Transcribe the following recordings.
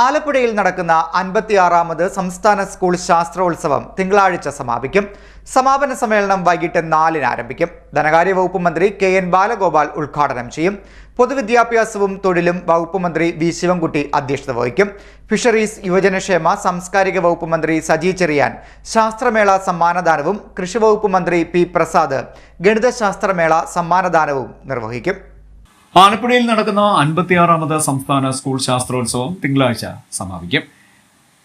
ആലപ്പുഴയിൽ നടക്കുന്ന അൻപത്തിയാറാമത് സംസ്ഥാന സ്കൂൾ ശാസ്ത്രോത്സവം തിങ്കളാഴ്ച സമാപിക്കും. സമാപന സമ്മേളനം വൈകിട്ട് നാലിന് ആരംഭിക്കും. ധനകാര്യ വകുപ്പ് മന്ത്രി കെ എൻ ബാലഗോപാൽ ഉദ്ഘാടനം ചെയ്യും. പൊതുവിദ്യാഭ്യാസവും തൊഴിലും വകുപ്പ് മന്ത്രി വി ശിവൻകുട്ടി അധ്യക്ഷത വഹിക്കും. ഫിഷറീസ് യുവജനക്ഷേമ സാംസ്കാരിക വകുപ്പ് മന്ത്രി സജി ചെറിയാൻ ശാസ്ത്രമേള സമ്മാനദാനവും കൃഷിവകുപ്പ് മന്ത്രി പി പ്രസാദ് ഗണിതശാസ്ത്രമേള സമ്മാനദാനവും നിർവഹിക്കും. ആലപ്പുഴയിൽ നടക്കുന്ന അൻപത്തിയാറാമത് സംസ്ഥാന സ്കൂൾ ശാസ്ത്രോത്സവം തിങ്കളാഴ്ച സമാപിക്കും.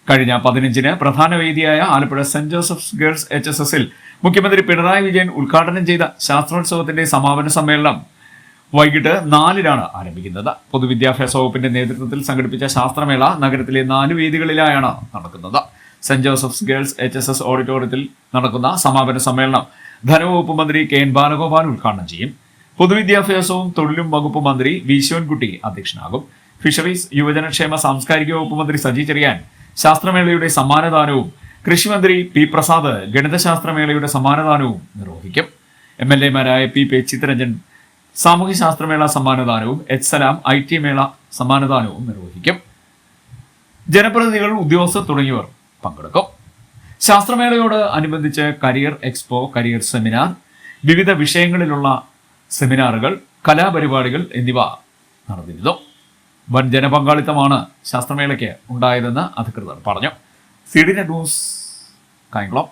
കഴിഞ്ഞ പതിനഞ്ചിന് പ്രധാന വേദിയായ Alappuzha saint Joseph's girls H S എസിൽ മുഖ്യമന്ത്രി പിണറായി വിജയൻ ഉദ്ഘാടനം ചെയ്ത ശാസ്ത്രോത്സവത്തിന്റെ സമാപന സമ്മേളനം വൈകിട്ട് നാലിനാണ് ആരംഭിക്കുന്നത്. പൊതുവിദ്യാഭ്യാസ വകുപ്പിന്റെ നേതൃത്വത്തിൽ സംഘടിപ്പിച്ച ശാസ്ത്രമേള നഗരത്തിലെ നാല് വേദികളിലായാണ് നടക്കുന്നത്. Saint Joseph's girls H S S ഓഡിറ്റോറിയത്തിൽ നടക്കുന്ന സമാപന സമ്മേളനം ധനവകുപ്പ് മന്ത്രി കെ എൻ ബാലഗോപാൽ ഉദ്ഘാടനം ചെയ്യും. പൊതുവിദ്യാഭ്യാസവും തൊഴിലും വകുപ്പ് മന്ത്രി വി ശിവൻകുട്ടി അധ്യക്ഷനാകും. ഫിഷറീസ് യുവജനക്ഷേമ സാംസ്കാരിക വകുപ്പ് മന്ത്രി സജി ചെറിയാൻ ശാസ്ത്രമേളയുടെ സമ്മാനദാനവും കൃഷിമന്ത്രി പി പ്രസാദ് ഗണിതശാസ്ത്രമേളയുടെ സമ്മാനദാനവും നിർവഹിക്കും. എം എൽ എമാരായ പി പി ചിത്തരഞ്ജൻ സാമൂഹ്യശാസ്ത്രമേള സമ്മാനദാനവും എച്ച് സലാം ഐ ടി മേള സമ്മാനദാനവും നിർവഹിക്കും. ജനപ്രതിനിധികൾ ഉദ്യോഗസ്ഥർ തുടങ്ങിയവർ പങ്കെടുക്കും. ശാസ്ത്രമേളയോട് അനുബന്ധിച്ച് കരിയർ എക്സ്പോ കരിയർ സെമിനാർ വിവിധ വിഷയങ്ങളിലുള്ള സെമിനാറുകൾ കലാപരിപാടികൾ എന്നിവ നടന്നിരുന്നു. വൻ ജനപങ്കാളിത്തമാണ് ശാസ്ത്രമേളയ്ക്ക് ഉണ്ടായതെന്ന് അധികൃതർ പറഞ്ഞു. C D net news Kayamkulam.